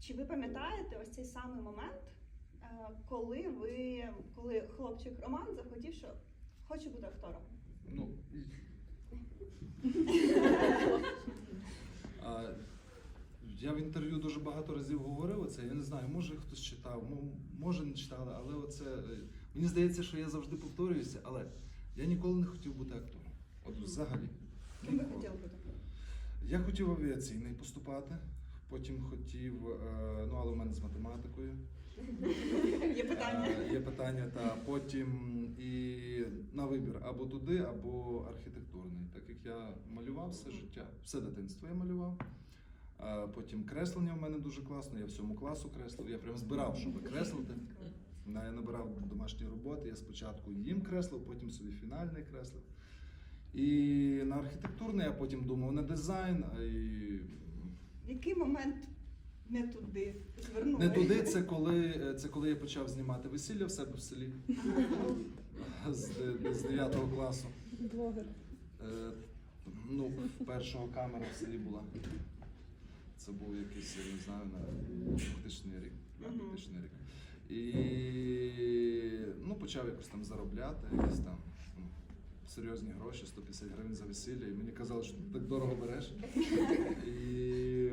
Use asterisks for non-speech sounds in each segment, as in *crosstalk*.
Чи ви пам'ятаєте ось цей самий момент, е, коли ви, коли хлопчик Роман захотів, що хоче бути актором? Ну, *laughs* я в інтерв'ю дуже багато разів говорив це. Я не знаю, може хтось читав, може не читали, але оце. е, Мені здається, що я завжди повторююся, але я ніколи не хотів бути актором. От взагалі. Ким ви хотіли бути? Я хотів авіаційний поступати, потім хотів, е, ну але в мене з математикою. Є питання. Е, Є питання, та потім і на вибір або туди, або архітектурний. Так як я малював все життя, все дитинство я малював. Потім креслення в мене дуже класно, я всьому класу креслив. Я прям збирав, щоб креслити. Я набирав домашні роботи. Я спочатку їм креслив, потім собі фінальний креслив. І на архітектурний, а потім думав на дизайн. І В який момент не туди звернули? не туди, це коли, це коли я почав знімати весілля в себе в селі з, з 9 класу. Блогер. Е, ну, першого камера в селі була. Це був якийсь, я не знаю, на 2000 рік. на. 2000 рік. І ну, почав якось там заробляти, якісь там ну, серйозні гроші, 150 гривень за весілля. І мені казали, що ти так дорого береш. *laughs* І,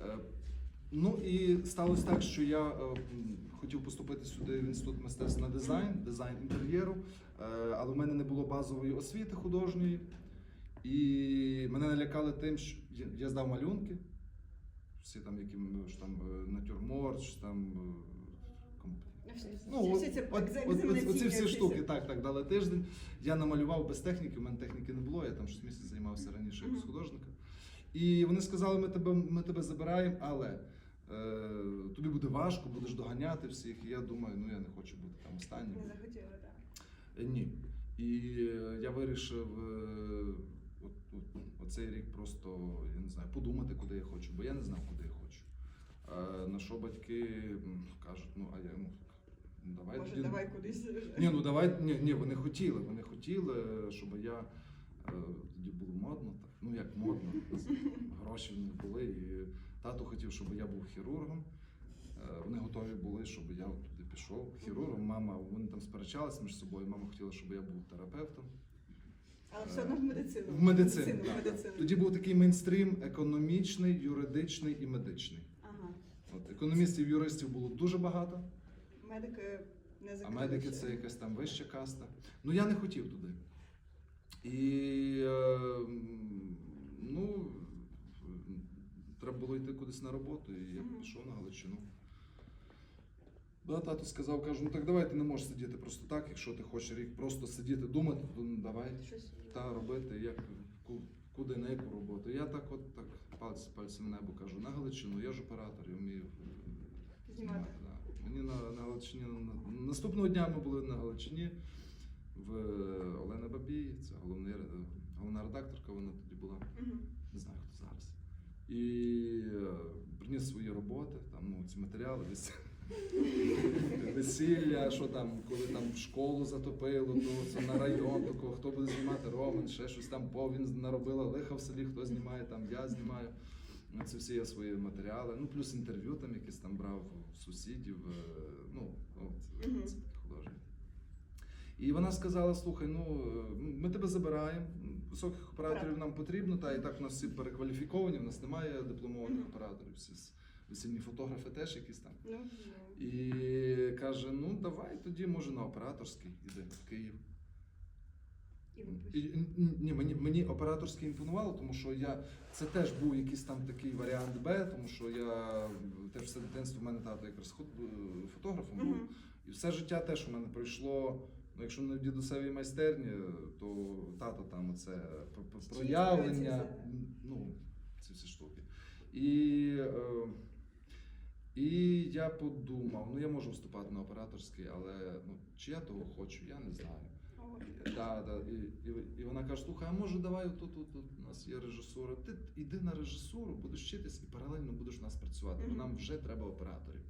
е, ну і сталося так, що я е, хотів поступити сюди в інститут мистецтв на дизайн, дизайн інтер'єру, е, але в мене не було базової освіти художньої. І мене налякали тим, що я, я здав малюнки. Всі там, які що там натюрморт, що там. Ну, всі ці от, от, от, оці всі штуки, так, так, дали тиждень. Я намалював без техніки, у мене техніки не було, я там 6 місяців займався раніше як художника. І вони сказали, ми тебе, ми тебе забираємо, але е, тобі буде важко, будеш доганяти всіх. І я думаю, ну я не хочу бути там останнім. Не захотіли, так. Е, Ні. І е, я вирішив е, от, от, оцей рік просто, я не знаю, подумати, куди я хочу, бо я не знав, куди я хочу. Е, на що батьки кажуть, ну а я ну, давай Може, тоді- давай кудись. ні, ну давай, ні, ні, вони хотіли. Вони хотіли, щоб я е, тоді було модно, так. Ну як модно, гроші в них були. І тато хотів, щоб я був хірургом. Е, Вони готові були, щоб я туди пішов. Хірургом, мама, вони там сперечалися між собою. Мама хотіла, щоб я був терапевтом. Але все одно в медицину. В медицину. Медицину, так. в медицину. Тоді був такий мейнстрім економічний, юридичний і медичний. Ага. От економістів, юристів було дуже багато. Медики не А закрили. медики ще. це якась там вища каста. Ну я не хотів туди. І е, ну, треба було йти кудись на роботу, і я Мгм. пішов на Галичину. Да, тато сказав, кажу, ну так давай ти не можеш сидіти просто так, якщо ти хочеш рік просто сидіти, думати, то ну, давай Щось. та робити, як ку- куди на яку роботу. Я так от так палець пальцем в небо кажу, на Галичину, я ж оператор, я вмію Знімати. да. Мені на Галичині наступного дня ми були на Галичині в Олени Бабій, це головний, головна редакторка, вона тоді була, не знаю хто зараз. І е, приніс свої роботи, там ну, ці матеріали, вес- *laughs* весілля, що там, коли там школу затопило, то це на район, такого, хто буде знімати Роман, ще щось там повін наробила лиха в селі, хто знімає, там я знімаю. Ну, Це всі я свої матеріали. Ну, плюс інтерв'ю там якісь там брав у сусідів. е, Ну, от Мгм. це таке художник. І вона сказала: слухай, ну е, ми тебе забираємо. Високих операторів нам потрібно, та і так у нас всі перекваліфіковані, у нас немає дипломованих Мгм. операторів. Всі весільні фотографи теж якісь там. Ну, ну. І каже: ну давай тоді, може, на операторський іди в Київ. І ви І, пишете. Ні, мені, мені операторське імпонувало, тому що я це теж був якийсь там такий варіант Б, тому що я теж все дитинство в мене тато якраз е, фотографом був. Мгм. І все життя теж у мене пройшло. Ну, якщо не в дідусевій майстерні, то тато там оце проявлення, ну, ці всі штуки. І, е, і я подумав, ну я можу вступати на операторський, але ну, чи я того хочу, я не знаю. Да, да. І, і, і вона каже: слухай, а може давай тут, тут, тут у нас є режисура. Ти йди на режисуру, будеш вчитись і паралельно будеш у нас працювати, бо нам вже треба операторів.